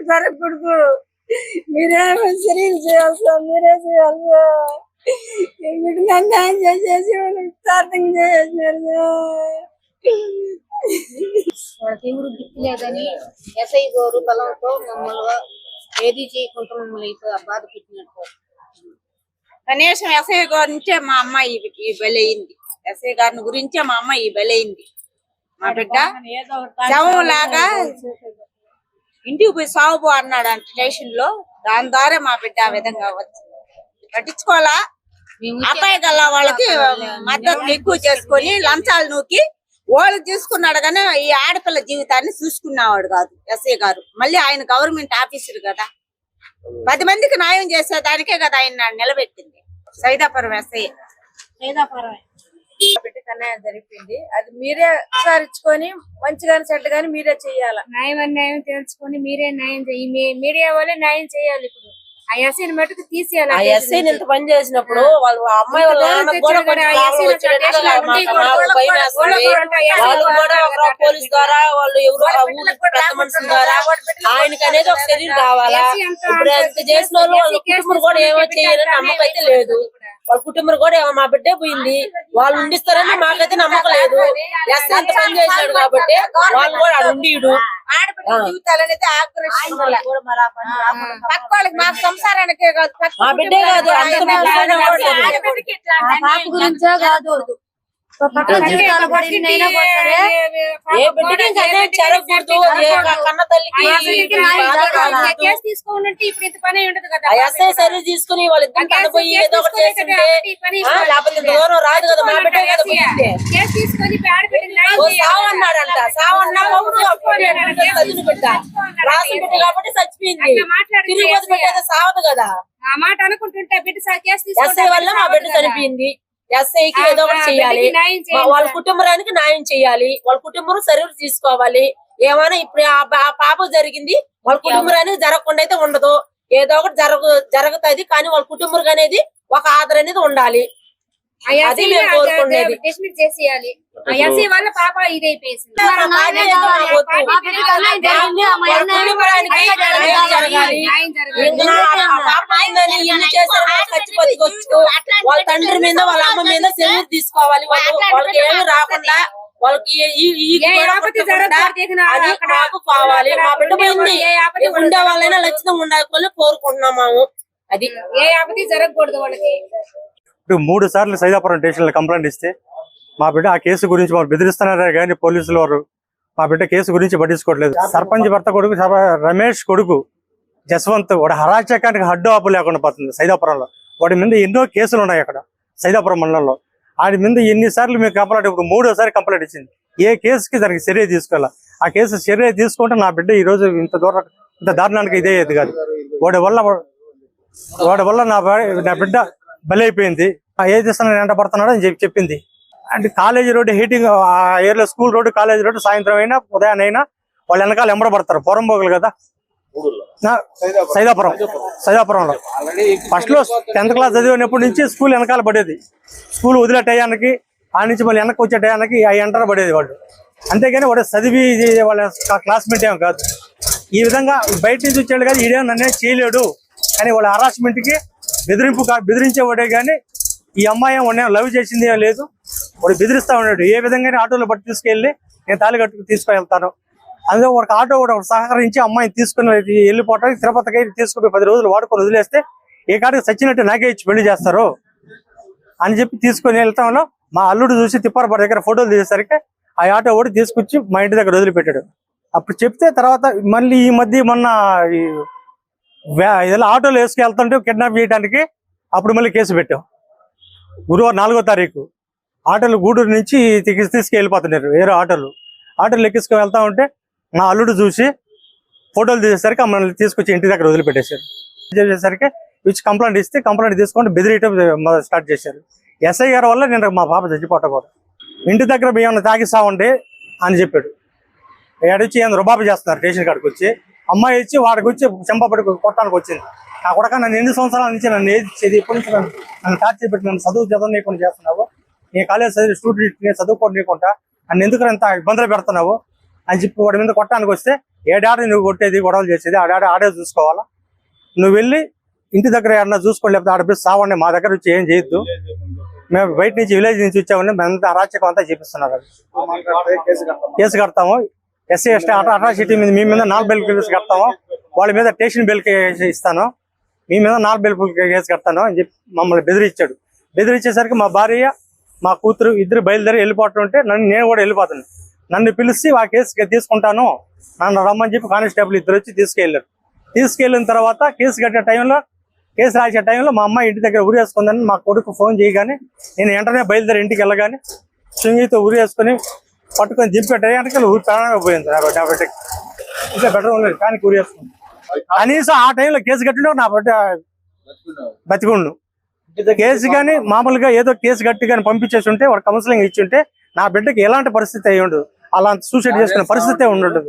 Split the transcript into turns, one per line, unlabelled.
అన్యాయం ఇంకోరికి జరగకూడదు మీరే చర్యలు చేయాలి సార్ మీరే చేయాలి సార్. వీటిని అన్యాయం చేసేసి ప్రార్థన చేసేసారు సార్.
వాళ్ళకి ఎవరు దిక్కు లేదని ఎస్ఐ గారు బలంతో మమ్మల్ని ఏది చేయకుండా మమ్మల్ని బాధ పెట్టినట్టు.
కనీసం ఎస్ఐ గారి నుంచే మా అమ్మాయి ఈ- బలైంది. ఎస్ఐ గారిని గురించే మా అమ్మాయి ఈ బలైంది. మా బిడ్డ శవం లాగా ఇంటికి పోయి సాగుబో అన్నాడు అంటే స్టేషన్లో. దాని ద్వారా మా బిడ్డ ఆ విధంగా వచ్చింది. పట్టించుకోవాలా? అబ్బాయి గల్లా వాళ్ళకి మద్దతు ఎక్కువ చేసుకొని లంచాలు నూకి వాళ్ళు తీసుకున్నాడు కానీ ఈ ఆడపిల్ల జీవితాన్ని చూసుకున్నవాడు కాదు ఎస్ఐ గారు. మళ్ళీ ఆయన గవర్నమెంట్ ఆఫీసర్ కదా. పది మందికి న్యాయం చేసేదానికే కదా ఆయన నిలబెట్టింది. సైదాపురం ఎస్ఐ
బిడ్డకి అన్యాయం జరిపింది. అది మీరే విచారించుకొని మంచిగాని చెడ్డగాని మీరే చెయ్యాల
న్యాయం అన్యాయం తెలుసుకొని మీరే న్యాయం చేయి. మీ- మీడియా వాళ్ళే న్యాయం చేయాలి ఇప్పుడు. ఆ ఎస్ఐని మటుకు తీసేయాలి
ఆ ఎస్ఐని ఇంత పని చేసినప్పుడు వాళ్ళు అమ్మాయి వాళ్ళ నాన్నకు కూడా పోలీస్ ద్వారా వాళ్ళు ఎవరో ఊరు పెద్ద మనుషుల ద్వారా ఆయనకి అనేది ఒక శరీరం కావాలా? ఇప్పుడు ఎంత చేసిన వాళ్ళు వాళ్ళ కుటుంబం కూడా ఏమో చేయాలని నమ్మకం అయితే లేదు. వాళ్ళ కుటుంబం కూడా మా బిడ్డే పోయింది. వాళ్ళు ఉండిస్తారని మాకైతే నమ్మకం లేదు. ఎస్ఐ అంత పని చేసినాడు కాబట్టి వాళ్ళు కూడా ఆడ ఉండిడు. మా బిడ్డే కాదు
గురించే కాదు.
ఎస్ఐ సర్వీస్ తీసుకుని వాళ్ళిద్దరు కనపోయి ఏదో ఒకటి చేస్తుంటే ఆ, లేకపోతే ఇంత దూరం రాదు కదా మా బిడ్డ కదా పుట్టింది.
కేసు తీసుకొని ఆడబిడ్డకి న్యాయం
ఓ
చేయాలి.
సావు అన్నాడంట. సావు అన్నా కాబట్టి అప్పుడు చదివిన బిడ్డ. రాసిన బిడ్డ కాబట్టి చచ్చిపోయింది.
అట్లా మాట్లాడితే
తిరుపతి బిడ్డ అయితే సావదు కదా.
ఆ మాట అనుకుంటుంటే బిడ్డ సా- కేసు తీసుకుంటే
వల్ల మా బిడ్డ చనిపోయింది. ఎస్ఐకి ఏదో ఒకటి చేయాలి. వాళ్ళ కుటుంబానికి న్యాయం చేయాలి. వాళ్ళ కుటుంబం సర్వీస్ తీసుకోవాలి. ఏమైనా ఇప్పుడు ఆ పాప జరిగింది వాళ్ళ కుటుంబానికి జరగకుండా అయితే ఉండదు. ఏదో ఒకటి జరగ జరుగుతుంది కానీ వాళ్ళ కుటుంబం అనేది ఒక ఆధార్ అనేది ఉండాలి. అది మేము కోరుకునేది.
డిస్మిస్ చేసేయాలి. పాప ఇదైపోయింది.
వాళ్ళ పాప వాళ్ళు తండ్రి మీద వాళ్ళ అమ్మ మీద సెలవు తీసుకోవాలి. వాళ్ళు వాళ్ళకి ఏమి రాకుండా వాళ్ళకి కావాలి. మా బిడ్డ పోయింది. ఉండే వాళ్ళైనా లక్షణంగా ఉండాలని కోరుకుంటున్నాము అది
ఏ ఆపత్తి జరగకూడదు వాళ్ళకి.
ఇప్పుడు మూడు సార్లు సైదాపురం స్టేషన్లో కంప్లైంట్ ఇస్తే మా బిడ్డ ఆ కేసు గురించి వాళ్ళు బెదిరిస్తున్నారే కానీ పోలీసులు వారు మా బిడ్డ కేసు గురించి పట్టించుకోవట్లేదు. సర్పంచ్ భర్త కొడుకు రమేష్ కొడుకు జస్వంత్ వాడు హరాచకానికి హడ్డు ఆపు లేకుండా పోతుంది సైదాపురంలో. వాడి మీద ఎన్నో కేసులు ఉన్నాయి అక్కడ సైదాపురం మండలంలో. వాడి మీద ఎన్నిసార్లు మీకు కంప్లైంట్ ఇప్పుడు మూడోసారి కంప్లైంట్ ఇచ్చింది. ఏ కేసుకి దానికి చర్య తీసుకోవాలా? ఆ కేసు చర్య తీసుకుంటే నా బిడ్డ ఈ రోజు ఇంత దూరం ఇంత దారుణానికి ఇదే ఇది కాదు వాడి వల్ల వాడి వల్ల నా నా బిడ్డ బలైపోయింది. ఆ ఏ చేస్తున్నా వెంట పడుతున్నాడు అని చెప్పి చెప్పింది. అంటే కాలేజీ రోడ్డు హీటింగ్ ఆ ఏరియాలో స్కూల్ రోడ్డు కాలేజీ రోడ్డు సాయంత్రం అయినా ఉదయాన్నే అయినా వాళ్ళు వెనకాల ఎంబడబడతారు. పొరంబోగులు కదా? సైదాపురం. సైదాపురంలో. ఫస్ట్లో టెన్త్ క్లాస్ చదివినప్పటి నుంచి స్కూల్ వెనకాల పడేది. స్కూల్ వదిలే టయానికి ఆ నుంచి మళ్ళీ వెనక్కి వచ్చే టయానికి ఆ ఎంటర్ పడేది వాళ్ళు. అంతేగాని వాడు చదివి ఇది వాళ్ళ క్లాస్మేట్ ఏం కాదు. ఈ విధంగా బయట నుంచి వచ్చాడు కానీ ఈడే నన్నే చేయలేడు. కానీ వాళ్ళ harassment కి బెదిరింపు బెదిరించేవాడే కానీ ఈ అమ్మాయి వాడిని లవ్ చేసింది లేదు. వాడు బెదిరిస్తా ఉన్నాడు. ఏ విధంగా ఆటోలో పట్టి తీసుకెళ్ళి నేను తాళి కట్టుకు తీసుకువెళ్తాను. అందులో ఒక ఆటో కూడా సహకరించి అమ్మాయిని తీసుకుని వెళ్ళిపోవటానికి తిరుపతికి తీసుకుని పది రోజులు వాడుకొని వదిలేస్తే ఏ కాడికి చచ్చినట్టు నాకే ఇచ్చి పెళ్ళి చేస్తారు. అని చెప్పి తీసుకొని వెళ్తాంలో మా అల్లుడు చూసి తిప్పారపడి దగ్గర ఫోటోలు తీసేసరికి ఆ ఆటో కూడా తీసుకొచ్చి మా ఇంటి దగ్గర వదిలిపెట్టాడు. అప్పుడు చెప్తే తర్వాత మళ్ళీ ఈ మధ్య మొన్న ఈ ఇలా ఆటోలు వేసుకెళ్తుంటే కిడ్నాప్ చేయడానికి అప్పుడు మళ్ళీ కేసు పెట్టాం. గురువారం నాలుగో తారీఖు. ఆటోలు గూడూరు నుంచి తీసి తీసుకెళ్ళిపోతున్నారు వేరే ఆటోలు. ఆటోలు ఎక్కించుకొని వెళ్తా ఉంటే మా అల్లుడు చూసి ఫోటోలు తీసేసరికి మమ్మల్ని తీసుకొచ్చి ఇంటి దగ్గర వదిలిపెట్టేశారు. చేసేసరికి ఇచ్చి కంప్లైంట్ ఇస్తే కంప్లైంట్ తీసుకొని బెదిరియటం స్టార్ట్ చేశారు. ఎస్ఐ గారి వల్ల నేను మా పాప చచ్చిపోటకూడదు ఇంటి దగ్గర బియ్యం తాగిస్తామండి అని చెప్పాడు. ఏడొచ్చి ఏమైనా రుబాబు చేస్తున్నారు స్టేషన్ కాడికి వచ్చి అమ్మాయి వచ్చి వాడికి వచ్చి చెంపపడి కొట్టడానికి వచ్చింది. నా కొడక నన్ను ఎన్ని సంవత్సరాల నుంచి నన్ను ఏది చేది ఎప్పటి నుంచి నన్ను నన్ను టార్చర్ పెట్టి నన్ను చదువు చదవనీయకుండా చేస్తున్నావు. నీ కాలేజ్ చదివి స్టూడెంట్ నేను చదువుకోనీయకుండా నన్ను ఎందుకు అంత ఇబ్బందులు పెడుతున్నావు? అని చెప్పి వాడి మీద కొట్టడానికి వస్తే ఏడాది నువ్వు కొట్టేది గొడవలు చేసేది ఆడాడ ఆడే చూసుకోవాలా? నువ్వు వెళ్ళి ఇంటి దగ్గర ఏమన్నా చూసుకోండి లేకపోతే ఆడ పోయి సావండి మా దగ్గర వచ్చి ఏం చేయొద్దు. మేము బయట నుంచి విలేజ్ నుంచి వచ్చామని మేము అంతా అరాచకం అంతా చేపిస్తున్నారు. కేసు కడతాము. ఎస్సీ ఎస్టీ ఆటో అట్రాసిటీ మీద మీ మీద నాలుగు బెల్ కేసు కడతాము వాళ్ళ మీద స్టేషన్ బెల్ ఇస్తాను. మీ మీద నాలుగు బెల్ కేసు కడతాను అని చెప్పి మమ్మల్ని బెదిరించాడు. బెదిరించేసరికి మా భార్య మా కూతురు ఇద్దరు బయలుదేరి వెళ్ళిపోతుంటే నన్ను నేను కూడా వెళ్ళిపోతాను. నన్ను పిలిచి ఆ కేసు తీసుకుంటాను. నన్ను రమ్మని చెప్పి కానిస్టేబుల్ ఇద్దరు వచ్చి తీసుకెళ్ళారు. తీసుకెళ్ళిన తర్వాత కేసు కట్టే టైంలో కేసు రాసే టైంలో మా అమ్మాయి ఇంటి దగ్గర ఉరేసుకుందని మా కొడుకు ఫోన్ చేయగానే నేను వెంటనే బయలుదేరి ఇంటికి వెళ్ళగానే సింగితో ఉరేసుకొని పట్టుకొని దింపే టైంకి ఊరి ప్రాణమే పోయింది నాకు నా బిడ్డకి. ఇంకా బెటర్ ఉండదు కానీ ఉరేసుకుంది కనీసం ఆ టైంలో కేసు కట్టినా నా బిడ్డ బతికుండు. కేసు కానీ మామూలుగా ఏదో కేసు కట్టి కానీ పంపించేసి ఉంటే వాడు కౌన్సిలింగ్ ఇచ్చి ఉంటే నా బిడ్డకి ఎలాంటి పరిస్థితి అయ్యి ఉండదు. అలాంటి సూసైడ్ చేసుకునే పరిస్థితి ఉండదు.